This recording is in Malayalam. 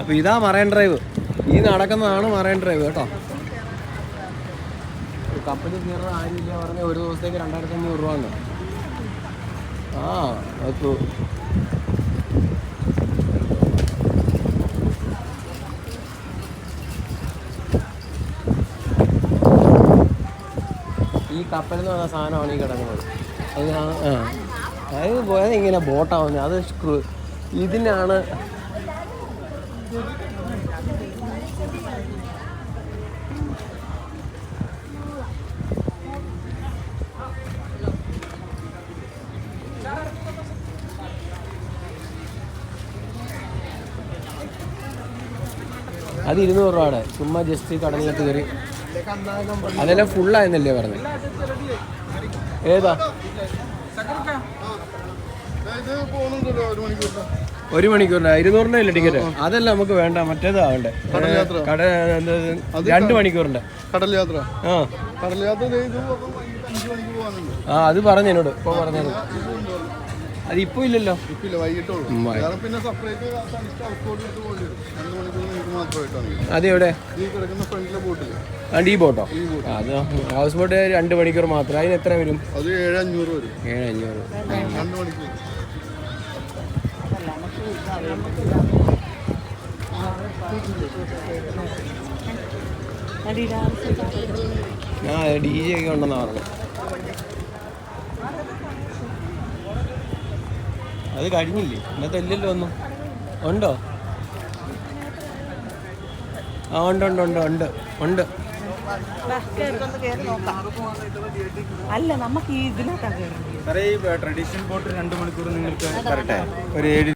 അപ്പോൾ ഇതാ മറൈൻ ഡ്രൈവ്. ഈ നടക്കുന്നതാണ് മറൈൻ ഡ്രൈവ് കേട്ടോ. കപ്പലിൽ കയറുന്ന ആരില്ല പറഞ്ഞ ഒരു ദിവസത്തേക്ക് രണ്ടായിരത്തി അഞ്ഞൂറ് രൂപ ആ അപ്പോൾ ഈ കപ്പൽ എന്ന് പറഞ്ഞ സാധനമാണ് ഈ കിടക്കുന്നത്. ആ- അത് പോയത് ഇങ്ങനെ ബോട്ടാവുന്നത്. അത് ഇതിനാണ് അത് ഇരുന്നൂറ് രൂപയുടെ ചുമ്മാ ജസ്റ്റ് കടലിനകത്ത് കയറി. അതെല്ലാം ഫുള്ളായെന്നല്ലേ പറഞ്ഞത് ഏതാ? ഒരു മണിക്കൂറിന് ഇരുന്നൂറിന്റെ അല്ലേ ടിക്കറ്റ് അതല്ല നമുക്ക് വേണ്ട മറ്റേതാ വേണ്ടേ? കടൽ യാത്ര. കട രണ്ട് മണിക്കൂറിന്റെ. കടൽ യാത്ര. ആ. കടൽ യാത്ര ആ അത് പറഞ്ഞു എന്നോട്. ഇപ്പൊ പറഞ്ഞത്. അത് ഇപ്പൊ ഇല്ലല്ലോ. അതെവിടെ? ഈ ബോട്ടോ? അത് ഹൗസ് ബോട്ട് രണ്ട് മണിക്കൂർ മാത്രം. അതിന് എത്ര വരും? ഏഴഞ്ഞൂറ് ഏഴ് അഞ്ഞൂറ് ആ ഡി ജെ ഒക്കെ ഉണ്ടെന്നാ പറഞ്ഞു. അത് കഴിഞ്ഞില്ലേ? ഇന്നത്തെ ഇല്ലല്ലോ ഒന്നും. ഉണ്ടോ? ആ ഉണ്ട് ഉണ്ട് ഉണ്ട് ഉണ്ട് ഉണ്ട്. അല്ല നമുക്ക് ഈ ഇതിനകത്താണ് ട്രഡീഷണൽ ബോട്ട് രണ്ട് മണിക്കൂർ നിങ്ങൾക്ക് വരട്ടെ ഒരു ഏഴ്